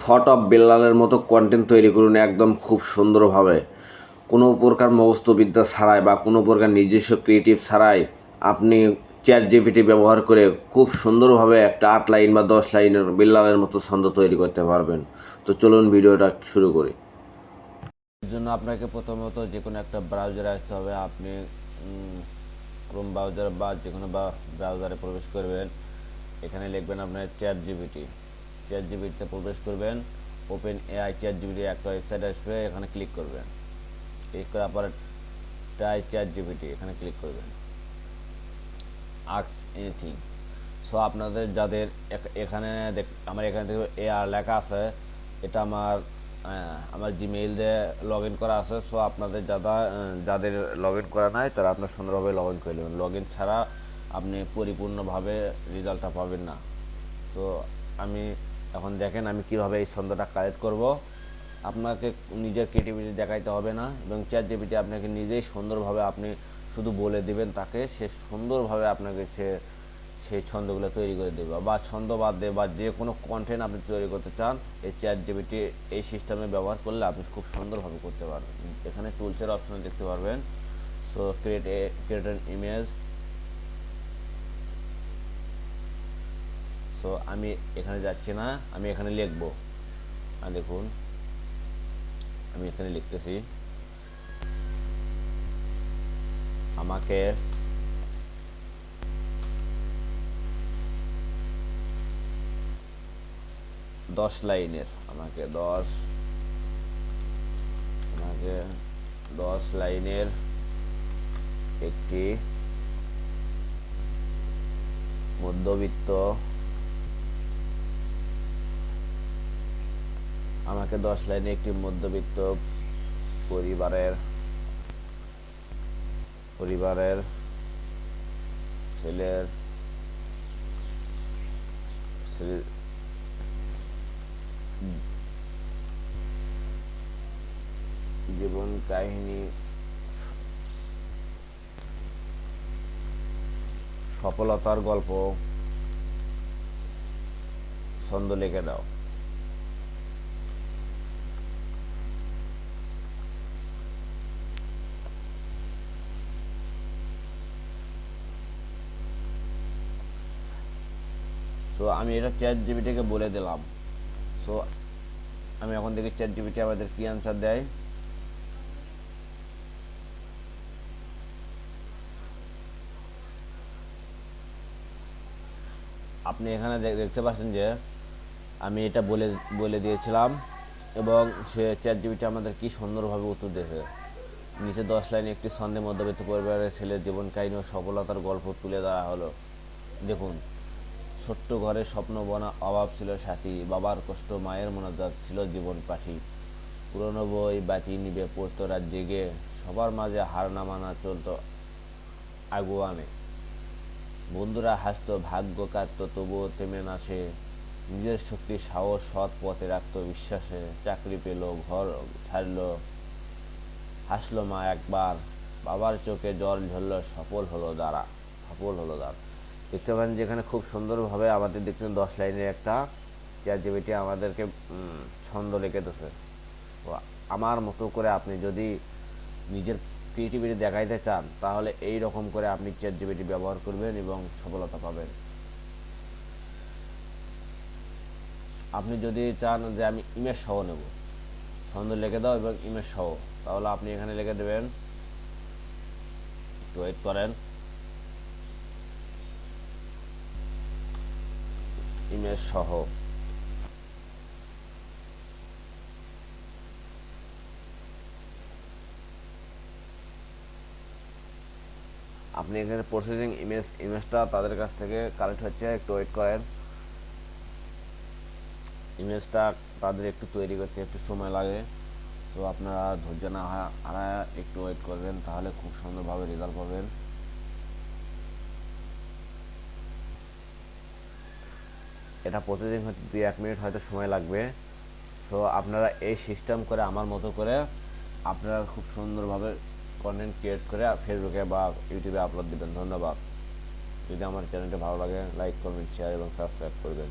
Thought of বেল্লালের মতো content তৈরি করুন একদম খুব সুন্দরভাবে। কোনো প্রকার মগস্তবিদ্যা ছাড়াই বা কোনো প্রকার নিজস্ব ক্রিয়েটিভ ছাড়াই আপনি চ্যাট জিপিটি ব্যবহার করে খুব সুন্দরভাবে একটা আট লাইন বা দশ লাইনের বিল্লালের মতো ছন্দ তৈরি করতে পারবেন। তো চলুন ভিডিওটা শুরু করি। এর জন্য আপনাকে প্রথমত যে কোনো একটা ব্রাউজারে আসতে হবে। আপনি ক্রোম ব্রাউজার বা যে কোনো ব্রাউজারে প্রবেশ করবেন। এখানে লিখবেন আপনার চ্যাট জিবিটি চ্যাট জিবিটিতে প্রবেশ করবেন, ওপেন এআই চ্যাট জিবিটি একটা ওয়েবসাইট আসবে, এখানে ক্লিক করবেন। ক্লিক করার পর ট্রাই চ্যাট জিবিটি এখানে ক্লিক করবেন। আক্স এনিথিং সো আপনাদের যাদের এখানে আমার এখানে থেকে এ আর লেখা আছে, এটা আমার আমার জিমেইল দিয়ে লগ ইন করা আছে। সো আপনাদের যারা যাদের লগ ইন করা নাই, তারা আপনার সুন্দরভাবে লগ ইন করে নেবেন। লগ ইন ছাড়া আপনি পরিপূর্ণভাবে রেজাল্টটা পাবেন না। তো আমি এখন দেখেন আমি কীভাবে এই ছন্দটা কালেক্ট করব। আপনাকে নিজের ক্রিয়েটিভিটি দেখাইতে হবে না এবং চ্যাট জিপিটি আপনাকে নিজেই সুন্দরভাবে আপনি শুধু বলে দিবেন, তাকে সে সুন্দরভাবে আপনাকে সে সেই ছন্দগুলো তৈরি করে দেবে। বা ছন্দ বাদ দিয়ে বা যে কোনো কন্টেন্ট আপনি তৈরি করতে চান, এই চ্যাট জিপিটি এই সিস্টেমে ব্যবহার করলে আপনি খুব সুন্দরভাবে করতে পারবেন। এখানে টুলসের অপশনে দেখতে পারবেন। So create a create an image so আমি এখানে যাচ্ছি না, আমি এখানে লিখব। আর দেখুন, আমি এখানে লিখতেছি, আমাকে দশ লাইনের, আমাকে দশ আমাকে দশ লাইনের একটি মধ্যবিত্ত আমাকে দশ লাইনে একটি মধ্যবিত্ত পরিবারের পরিবারের ছেলের জীবন কাহিনী, সফলতার গল্প, ছন্দ লিখে দাও। সো আমি এটা চ্যাট জিবিটিকে বলে দিলাম। সো আমি এখন দেখি চ্যাট জিবিটি আমাদের কি অ্যান্সার দেয়। আপনি এখানে দেখতে পাচ্ছেন যে আমি এটা বলে বলে দিয়েছিলাম এবং সে চ্যাট জিবিটি আমাদের কি সুন্দরভাবে উত্তর দিয়েছে। নিচে দশ লাইনে একটি ছন্দে মধ্যবিত্ত পরিবারের ছেলের জীবন কাহিনী ও সফলতার গল্প তুলে ধরা হলো। দেখুন ছোট্ট ঘরে স্বপ্ন বনা অভাব ছিল সাথী। বাবার কষ্ট মায়ের মনোজাত ছিল জীবন পাখি পুরনো বই বাতি নিবে পড়তো রাত জেগে। সবার মাঝে হার না মানা চলতো আগুয়ানে। বন্ধুরা হাসতো, ভাগ্য কাটতো তবুও থেমে না সে। নিজের শক্তি, সাহস, সৎ পথে রাখতো বিশ্বাসে। চাকরি পেল, ঘর ছাড়লো, হাসলো মা একবার। বাবার চোখে জল ঝরলো, সফল হলো দ্বারা, সফল হলো দ্বারা। দেখতে পারেন যেখানে খুব সুন্দরভাবে আমাদের দেখছেন দশ লাইনের একটা চ্যাট জিবিটি আমাদেরকে ছন্দ লিখে দিচ্ছে আমার মতো করে আপনি যদি নিজের ক্রিয়েটিভিটি দেখাইতে চান, তাহলে এই রকম করে আপনি চ্যাট জিবিটি ব্যবহার করবেন এবং সফলতা পাবেন। আপনি যদি চান যে আমি ইমেজ সহ নেব, ছন্দ লিখে দাও এবং ইমেজ সহ, তাহলে আপনি এখানে লিখে দেবেন, একটু ওয়েট করেন। ইমেজ সহ। আপনি এখানে প্রসেসিং ইমেজ ইমেজটা তাদের কাছ থেকে কালেক্ট হচ্ছে, একটু ওয়েট করেন। ইমেজটা তাদের একটু তৈরি করতে একটু সময় লাগে। তো আপনারা ধৈর্য না হা- হারায় একটু ওয়েট করবেন, তাহলে খুব সুন্দরভাবে রেজাল্ট পাবেন। এটা প্রতিদিন হয়তো দুই, এক মিনিট হয়তো সময় লাগবে। সো আপনারা এই সিস্টেম করে আমার মতো করে আপনারা খুব সুন্দরভাবে কন্টেন্ট ক্রিয়েট করে ফেসবুকে বা ইউটিউবে আপলোড দেবেন। ধন্যবাদ। যদি আমার চ্যানেলটা ভালো লাগে লাইক কমেন্ট শেয়ার এবং সাবস্ক্রাইব করবেন।